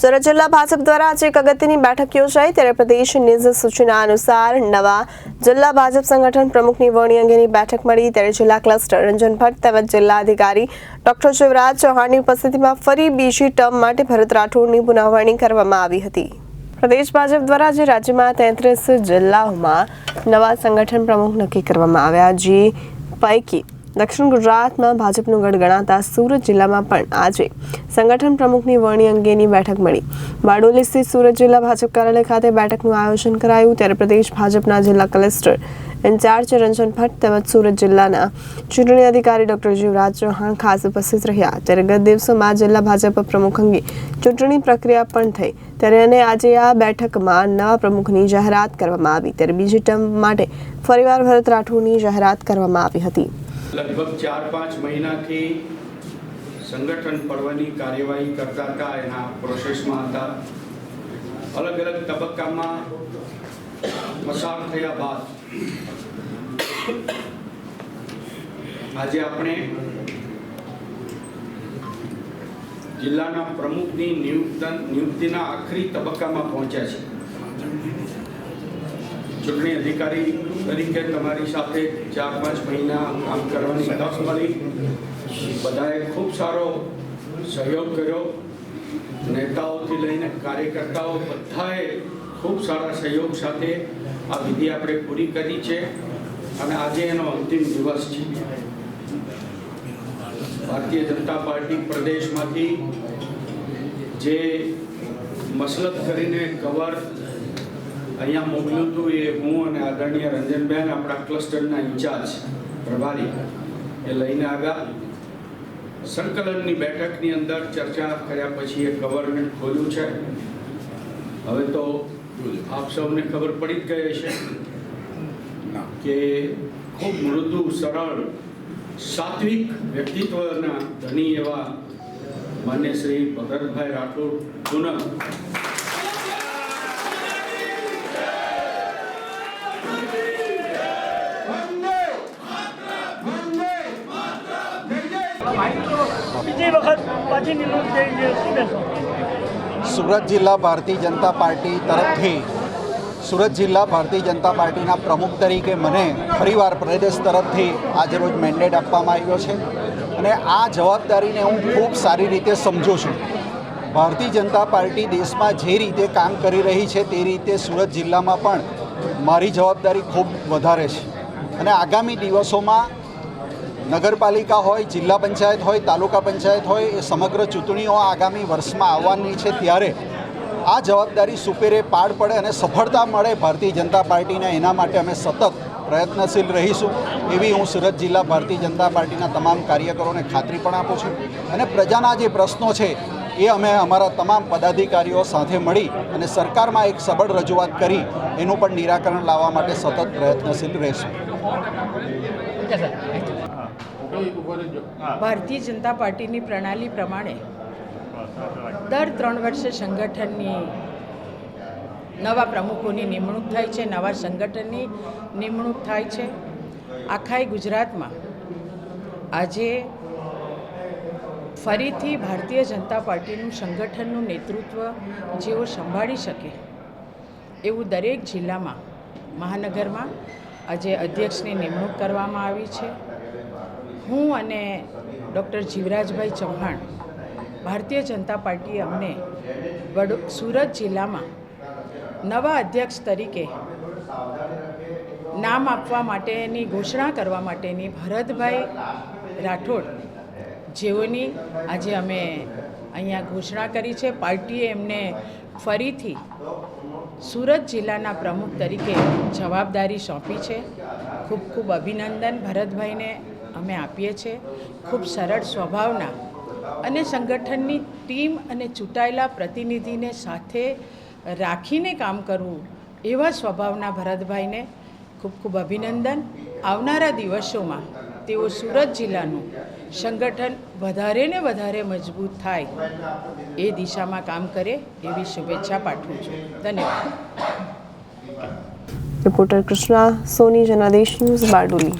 સુરત જિલ્લા ભાજપ દ્વારા આજે એક અગત્યની બેઠક યોજાઈ. ત્યારે પ્રદેશ નિજ સૂચના અનુસાર નવા જિલ્લા ભાજપ સંગઠન પ્રમુખની વરણી અંગેની બેઠક મળી. ત્યારે જિલ્લા ક્લસ્ટર રંજન ભટ્ટ તેમજ જિલ્લા અધિકારી ડોક્ટર શિવરાજ ચૌહાણની ઉપસ્થિતિમાં ફરી બીજી ટર્મ માટે ભરત રાઠોડની પુનઃવરણી કરવામાં આવી હતી. પ્રદેશ ભાજપ દ્વારા આજે રાજ્યમાં તેત્રીસ જિલ્લાઓમાં નવા સંગઠન પ્રમુખ નક્કી કરવામાં આવ્યા, જે પૈકી દક્ષિણ ગુજરાતમાં ભાજપનું ગઢ ગણાતા સુરત જિલ્લામાં પણ આજે સંગઠન પ્રમુખની વરણી અંગેની બેઠક મળી. બારડોલી સ્થિત સુરત જિલ્લા ભાજપ કાર્યાલય ખાતે બેઠકનું આયોજન કરાયું. ત્યારે પ્રદેશ ભાજપના જિલ્લા કલેક્ટર ઇન્ચાર્જ રંજન ભટ્ટ તેમજ સુરત જિલ્લાના ચૂંટણી અધિકારી ડોક્ટર જીવરાજ ચૌહાણ ખાસ ઉપસ્થિત રહ્યા. ત્યારે ગત દિવસોમાં જિલ્લા ભાજપ પ્રમુખ અંગે ચૂંટણી પ્રક્રિયા પણ થઈ. ત્યારે અને આજે આ બેઠકમાં નવા પ્રમુખની જાહેરાત કરવામાં આવી. ત્યારે બીજી ટર્મ માટે ફરીવાર ભરત રાઠોડની જાહેરાત કરવામાં આવી હતી. લગભગ ચાર પાંચ મહિનાથી સંગઠન પર્વની કાર્યવાહી કરતા હતા, એના પ્રોસેસમાં હતા. અલગ અલગ તબક્કામાં પસાર થયા બાદ આજે આપણે જિલ્લાના પ્રમુખની નિયુક્તન નિયુક્તિના આખરી તબક્કામાં પહોંચ્યા છે ચૂંટણી અધિકારી તરીકે તમારી સાથે ચાર પાંચ મહિના કામ કરવાની તક મળી. બધાએ ખૂબ સારો સહયોગ કર્યો. નેતાઓથી લઈને કાર્યકર્તાઓ બધાએ ખૂબ સારા સહયોગ સાથે આ વિધિ આપણે પૂરી કરી છે અને આજે એનો અંતિમ દિવસ છે. ભારતીય જનતા પાર્ટી પ્રદેશમાંથી જે મસલત કરીને કવર અહીંયા મોકલ્યું હતું એ હું આદરણીય રંજનબેન આપણા ક્લસ્ટરના ઇન્ચાર્જ પ્રભારી. એ લઈને આવ્યા સંકલનની બેઠકની અંદર ચર્ચા કર્યા પછી એ ગવર્મેન્ટ ખોલ્યું છે. હવે તો આપ સૌને ખબર પડી જ ગઈ છે કે ખૂબ મૃદુ, સરળ, સાત્વિક વ્યક્તિત્વના ધની એવા માન્ય શ્રી ભગતભાઈ રાઠોડ પુનઃ સુરત જિલ્લા ભારતીય જનતા પાર્ટી તરફથી સુરત જિલ્લા ભારતીય જનતા પાર્ટીના પ્રમુખ તરીકે મને ફરીવાર પ્રદેશ તરફથી આજે રોજ મેન્ડેટ આપવામાં આવ્યો છે અને આ જવાબદારીને હું ખૂબ સારી રીતે સમજું છું. ભારતીય જનતા પાર્ટી દેશમાં જે રીતે કામ કરી રહી છે તે રીતે સુરત જિલ્લામાં પણ મારી જવાબદારી ખૂબ વધારે છે. અને આગામી દિવસોમાં નગરપાલિકા હોય, જિલ્લા પંચાયત હોય, તાલુકા પંચાયત હોય, એ સમગ્ર ચૂંટણીઓ આગામી વર્ષમાં આવવાની છે ત્યારે આ જવાબદારી સુપેરે પાડ પડે અને સફળતા મળે ભારતીય જનતા પાર્ટીને. એના માટે અમે સતત પ્રયત્નશીલ રહીશું. એવી હું સુરત જિલ્લા ભારતીય જનતા પાર્ટીના તમામ કાર્યકરોને ખાતરી પણ આપું છું. અને પ્રજાના જે પ્રશ્નો છે એ અમે અમારા તમામ પદાધિકારીઓ સાથે મળી અને સરકારમાં એક સબળ રજૂઆત કરી એનું પણ નિરાકરણ લાવવા માટે સતત પ્રયત્નશીલ રહેશું. ભારતીય જનતા પાર્ટીની પ્રણાલી પ્રમાણે દર ત્રણ વર્ષે સંગઠનની નવા પ્રમુખોની નિમણૂક થાય છે નવા સંગઠનની નિમણૂક થાય છે. આખાય ગુજરાતમાં આજે ફરીથી ભારતીય જનતા પાર્ટીનું સંગઠનનું નેતૃત્વ જેઓ સંભાળી શકે એવું દરેક જિલ્લામાં, મહાનગરમાં આજે અધ્યક્ષની નિમણૂક કરવામાં આવી છે. હું અને ડૉક્ટર જીવરાજભાઈ ચૌહાણ, ભારતીય જનતા પાર્ટીએ અમને વડો, સુરત જિલ્લામાં નવા અધ્યક્ષ તરીકે નામ આપવા માટેની ઘોષણા કરવા માટેની ભરતભાઈ રાઠોડ જેઓની આજે અમે અહીંયા ઘોષણા કરી છે. પાર્ટીએ એમને ફરીથી સુરત જિલ્લાના પ્રમુખ તરીકે જવાબદારી સોંપી છે. ખૂબ ખૂબ અભિનંદન ભરતભાઈને અમે આપીએ છીએ. ખૂબ સરળ સ્વભાવના અને સંગઠનની ટીમ અને ચૂંટાયેલા પ્રતિનિધિને સાથે રાખીને કામ કરવું એવા સ્વભાવના ભરતભાઈને ખૂબ ખૂબ અભિનંદન. આવનારા દિવસોમાં તેઓ સુરત જિલ્લાનું સંગઠન વધારે ને વધારે મજબૂત થાય એ દિશામાં કામ કરે એવી શુભેચ્છા પાઠવું છું. ધન્યવાદ. Reporter Krishna, Soni, Janadesh news Bardoli.